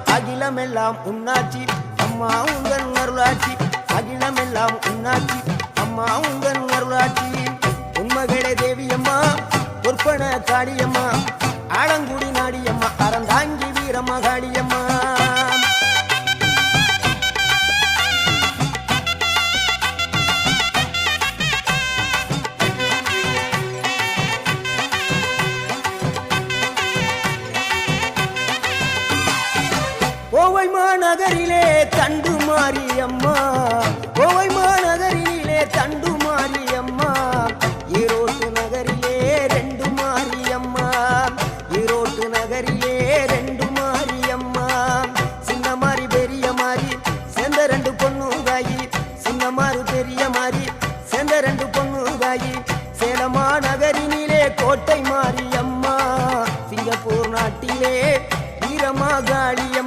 அகிலமெல்லாம் உன்னாச்சி அம்மா உங்கள் அருளாச்சி அகிலமெல்லாம் உன்னாச்சி அம்மா உங்கள் அருளாச்சி உண்மகளே தேவியம்மா பொற்பன காளியம்மா. ஆலங்குடி கோவை மாநகரிலே தண்டு மாரியம்மா. கோவை மாநகரிலே தண்டு மாரியம்மா. ஈரோட்டு நகரிலே ரெண்டு மாரியம்மா. ஈரோட்டு நகரிலே ரெண்டு மாரியம்மா. சின்ன மாறி பெரிய மாறி சேர்ந்த ரெண்டு பொண்ணு தாயி சின்ன மாறு பெரிய மாறி சேர்ந்த ரெண்டு பொண்ணு சேலமா நகரினிலே கோட்டை மாரியம்மா. சிங்கப்பூர் நாட்டிலே வீரமா காளியம்மா